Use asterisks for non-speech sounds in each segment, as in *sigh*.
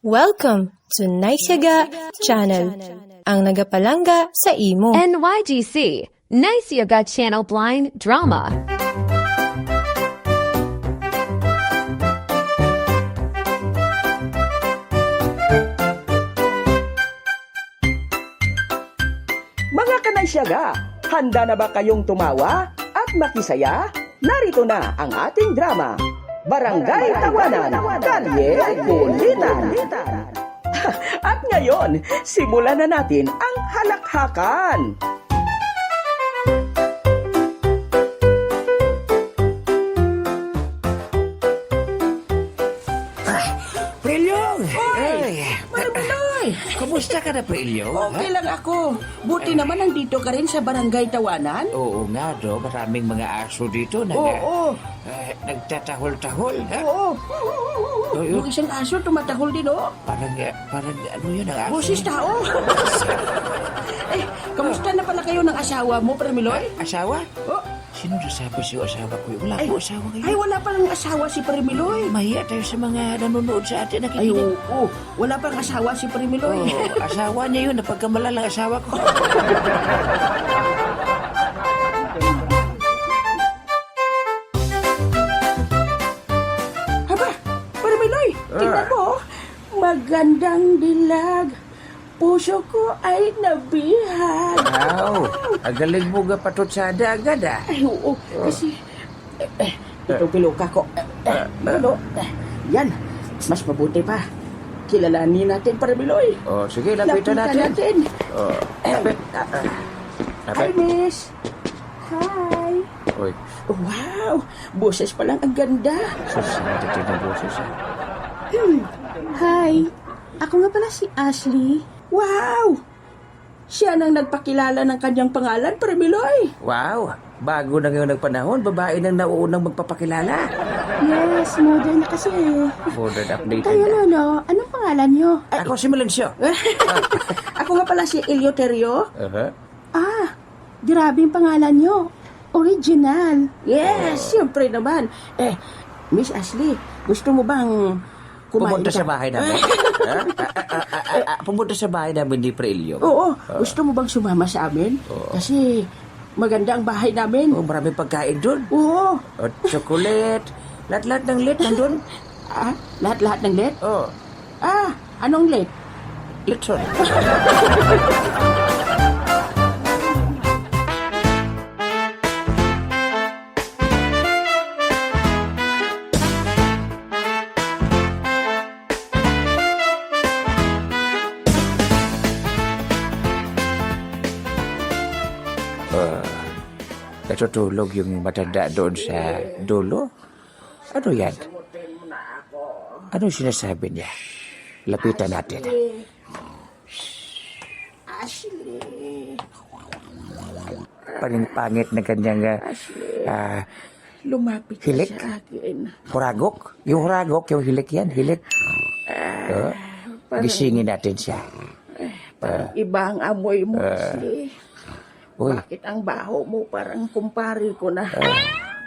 Welcome to Naisyaga Channel, ang nagapalangga sa imo. NYGC, Nice Yoga Channel Blind Drama. Mga kanaysyaga, handa na ba kayong tumawa at makisaya? Narito na ang ating drama, Barangay Tawanan, Kalye Kulitan. *laughs* At ngayon, simulan na natin ang halakhakan. Ka na, Prelyong? Okay lang ako. Buti naman nandito ka rin sa barangay Tawanan. Oo nga, do. Maraming mga aso dito na Oo, eh, nagtatahol-tahol. Ha? oo. Oo, Yung isang aso tumatahol din, oh. Parang, eh, parang ano yun ang aso? Boses tao. *laughs* eh, kamusta na pala kayo ng asawa mo, Premiloy? Asawa? Oh, Sino nasabi sa'yo asawa ko? Wala po asawa ay, ngayon. wala palang asawa si Premiloy. Mahiya tayo sa mga nanonood sa atin. Ay, Nakikinig. oo. Wala pang asawa si Premiloy. Oo, *laughs* asawa niya yun. Napagkamalang asawa ko. Haba, Premiloy, tingnan mo. oh. Magandang dilag. Puso ko ay nabihag. Wow, ang galing mo ga patutsada agad ah. Ay, oo. Kasi, eh, eh, ito piluka ko. Eh, eh, ano? Eh, yan. Mas mabuti pa. Kilalanin natin para Miloy. Oh, sige, lapitan natin. natin. Oh, lapit. Ah, ah. Hi, Lapit. miss. Hi. Uy, Wow, boses pa lang ang ganda. sus, natitin na boses ah. Hi, ako nga pala si Ashley. Wow! Siya nang nagpakilala ng kanyang pangalan, para Miloy. Wow, bago na ngayon ng panahon, babae nang nauunang magpapakilala. Yes, modern na kasi eh. Modern updated. Kayo Lolo, anong pangalan nyo? Ako si Melencio. *laughs* Ako nga pala si Eleuterio. Uh-huh. Ah, grabe yung pangalan nyo. Original. Yes, siyempre naman. Eh, Miss Ashley, gusto mo bang kumain Pumunta ka? sa bahay namin. *laughs* Ha? Ah, ah, ah, ah, ah, Pumunta sa bahay namin ni Prelio. Oo, gusto mo bang sumama sa amin? Kasi maganda ang bahay namin. Oh, maraming pagkain doon. Oo. Oh, chocolate. Lahat-lahat ng lit nandun. Ah, lahat-lahat ng let? Oh, Ah, anong let? litson. *laughs* natutulog yung matanda doon sa dulo. Ano yan? Ano sinasabi niya? Lapitan natin. Ashley. Parang pangit na kanyang ah, Lumapit Hilik? sa akin. huragok. Yung huragok, yung hilik yan, hilik. Oh, gisingin natin siya. Parang iba ang amoy mo, Ashley. Uy, Bakit ang baho mo parang kumpari ko na?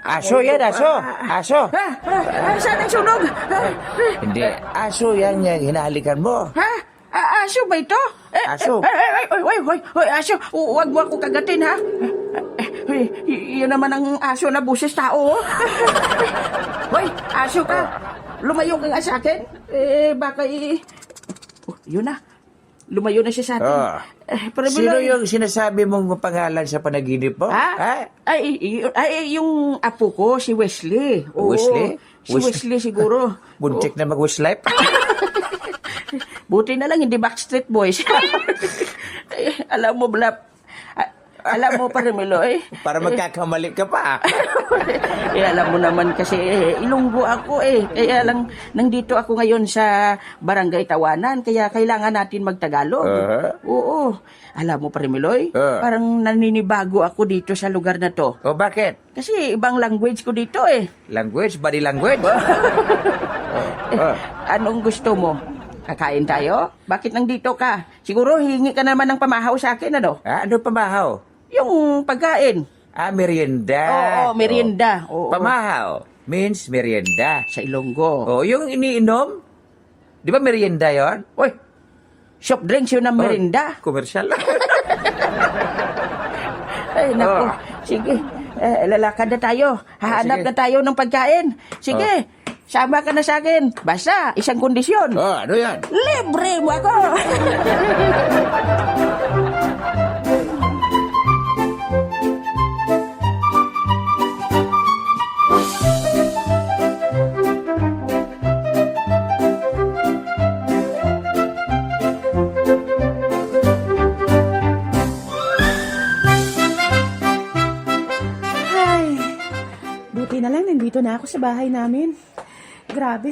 aso yan, aso! Aso! Ha? Ha? Ha? Saan ang sunog? Ha? Hindi, aso yan yung hinahalikan mo. Ha? A- aso ba ito? Eh, Aso. Eh, eh, eh, oy, oy, oy, aso. Hu- Huwag mo ako kagatin, ha? Eh, eh, y- yun naman ang aso na buses tao, *laughs* oh. Hoy, aso ka. Lumayo ka nga sa akin. Eh, baka i... Oh, yun na. Lumayo na siya sa atin. Ah. Eh, pero Sino yung sinasabi mong pangalan sa panaginip mo? Ha? Ha? Ay, y- ay, yung apo ko, si Wesley. Oo, Wesley? Si Wesley, siguro. *laughs* Buntik na mag-wislipe? *laughs* Buti na lang, hindi Backstreet Boys. *laughs* Alam mo, Blap, alam mo pa rin, Miloy. *laughs* Para magkakamali ka pa. *laughs* eh, alam mo naman kasi, eh, ilunggo ako eh. Kaya lang, nandito ako ngayon sa Barangay Tawanan, kaya kailangan natin magtagalog. Uh-huh. Oo. Alam mo pa rin, Miloy, Uh. parang naninibago ako dito sa lugar na to. o bakit? Kasi ibang language ko dito eh. Language, body language. *laughs* Oh. Anong gusto mo? Kakain tayo? Bakit nandito ka? Siguro hingi ka naman ng pamahaw sa akin, ano? Ah, ano pamahaw? Yung pagkain. Ah, merienda. Oo, merienda. Oo. Pamahaw means merienda. Sa Ilonggo. Oh, yung iniinom? Di ba merienda yon? Uy, soft drinks yun ang merinda. Komersyal. *laughs* Ay, naku. Oh. Sige, eh, lalakad na tayo. Hahanap sige. na tayo ng pagkain. Sige, sama ka na sa akin. Basta, isang kondisyon. oh, ano yan? Libre mo ako. *laughs* nandito na ako sa bahay namin. Grabe,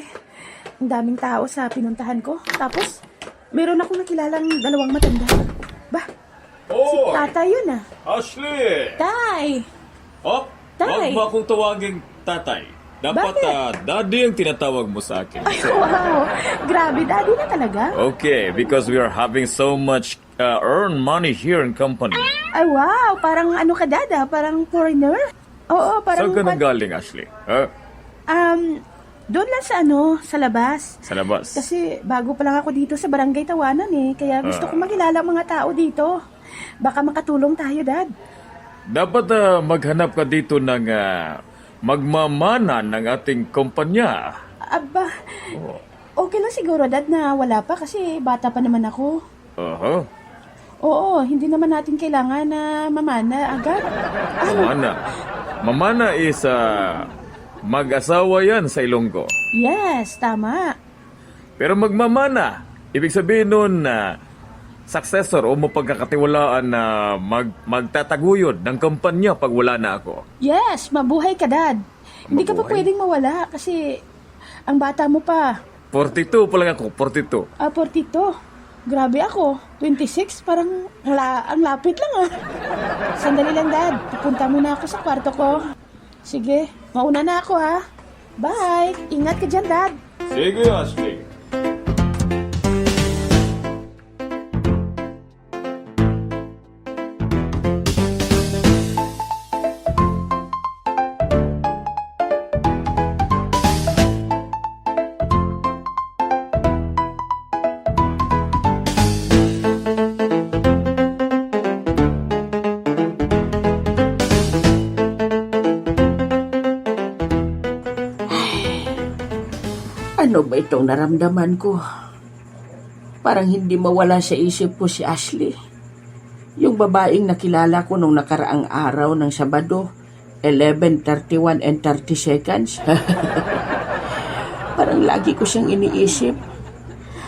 ang daming tao sa pinuntahan ko. Tapos, meron akong nakilalang dalawang matanda. Ba, si Oh, tatay yun ah. Ashley! Tay! Oh, Tay! wag mo akong tawaging tatay. Dapat Bakit? ah, daddy ang tinatawag mo sa akin. Ay, wow! Grabe, daddy na talaga. Okay, because we are having so much uh, earn money here in company. Ay, wow! Parang ano ka, dada? Parang foreigner? Oo, parang... Saan ka nanggaling, Ashley? Huh? Um, doon lang sa ano, sa labas. Sa labas. Kasi bago pa lang ako dito sa Barangay Tawanan eh. Kaya gusto Ah. ko makilala ang mga tao dito. Baka makatulong tayo, Dad. Dapat ah, maghanap ka dito ng ah, magmamana ng ating kumpanya. Aba, okay lang siguro, Dad, na wala pa kasi bata pa naman ako. Aha, Oo, hindi naman natin kailangan na mamana agad. mamana. Mamana is ah, mag-asawa yan sa Ilonggo. Yes, tama. Pero magmamana, ibig sabihin nun na successor o mapagkakatiwalaan na mag, magtataguyod ng kampanya pag wala na ako. Yes, mabuhay ka, Dad. Hindi ka pa Mabuhay? pwedeng mawala kasi ang bata mo pa. 42 pa lang ako, 42. Ah, 42. Grabe ako. 26, parang ang, la- ang lapit lang ah. Sandali lang, Dad. Pupunta muna ako sa kwarto ko. Sige, mauna na ako ha. Bye! Ingat ka dyan, Dad. Sige, Ashley. Ba itong naramdaman ko? Parang hindi mawala sa isip ko si Ashley. Yung babaeng nakilala ko nung nakaraang araw ng Sabado, 11.31 and 30 seconds. *laughs* Parang lagi ko siyang iniisip.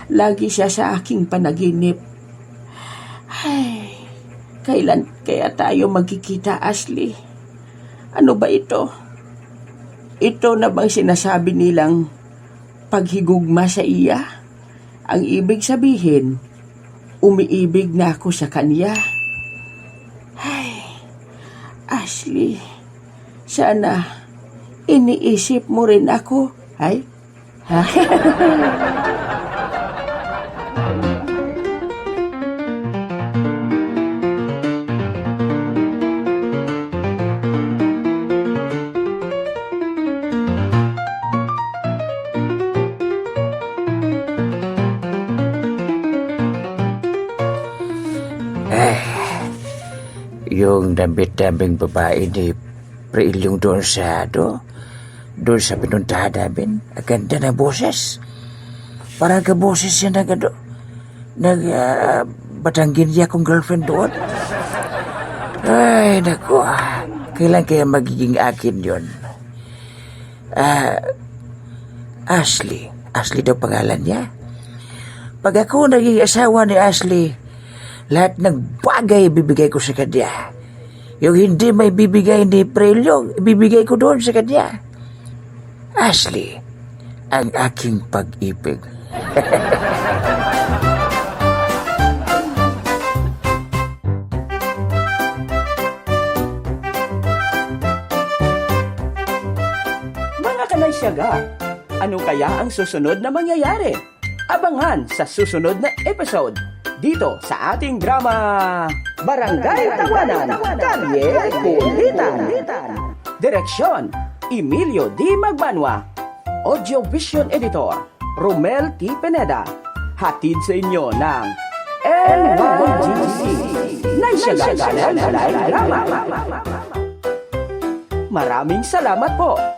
Lagi siya sa aking panaginip. Ay, kailan kaya tayo magkikita, Ashley? Ano ba ito? Ito na bang sinasabi nilang paghigugma sa iya? Ang ibig sabihin, umiibig na ako sa kanya. Ay, Ashley, sana iniisip mo rin ako. Ay, ha? *laughs* Yung dambit-dambing babae ni Preilyong doon sa, do, doon sa pinuntahan namin. Ang ganda ng boses. Parang ka boses siya nag, ano, nag, uh, batanggin niya akong girlfriend doon. Ay, naku, ah. Kailan kaya magiging akin yon? Ah, Ashley. Ashley daw pangalan niya. Pag ako naging asawa ni Ashley, lahat ng bagay ibibigay ko sa kanya. Yung hindi may bibigay ni Prelyo, ibibigay ko doon sa kanya. Ashley, ang aking pag-ibig. *laughs* Mga kanaysyaga, ano kaya ang susunod na mangyayari? Abangan sa susunod na episode dito sa ating drama Barangay Tawanan, Kalye Kulitan. Direksyon, Emilio D. Magbanwa. Audio Vision Editor, Romel T. Pineda. Hatid sa inyo ng NYGC Live Drama. Maraming salamat po.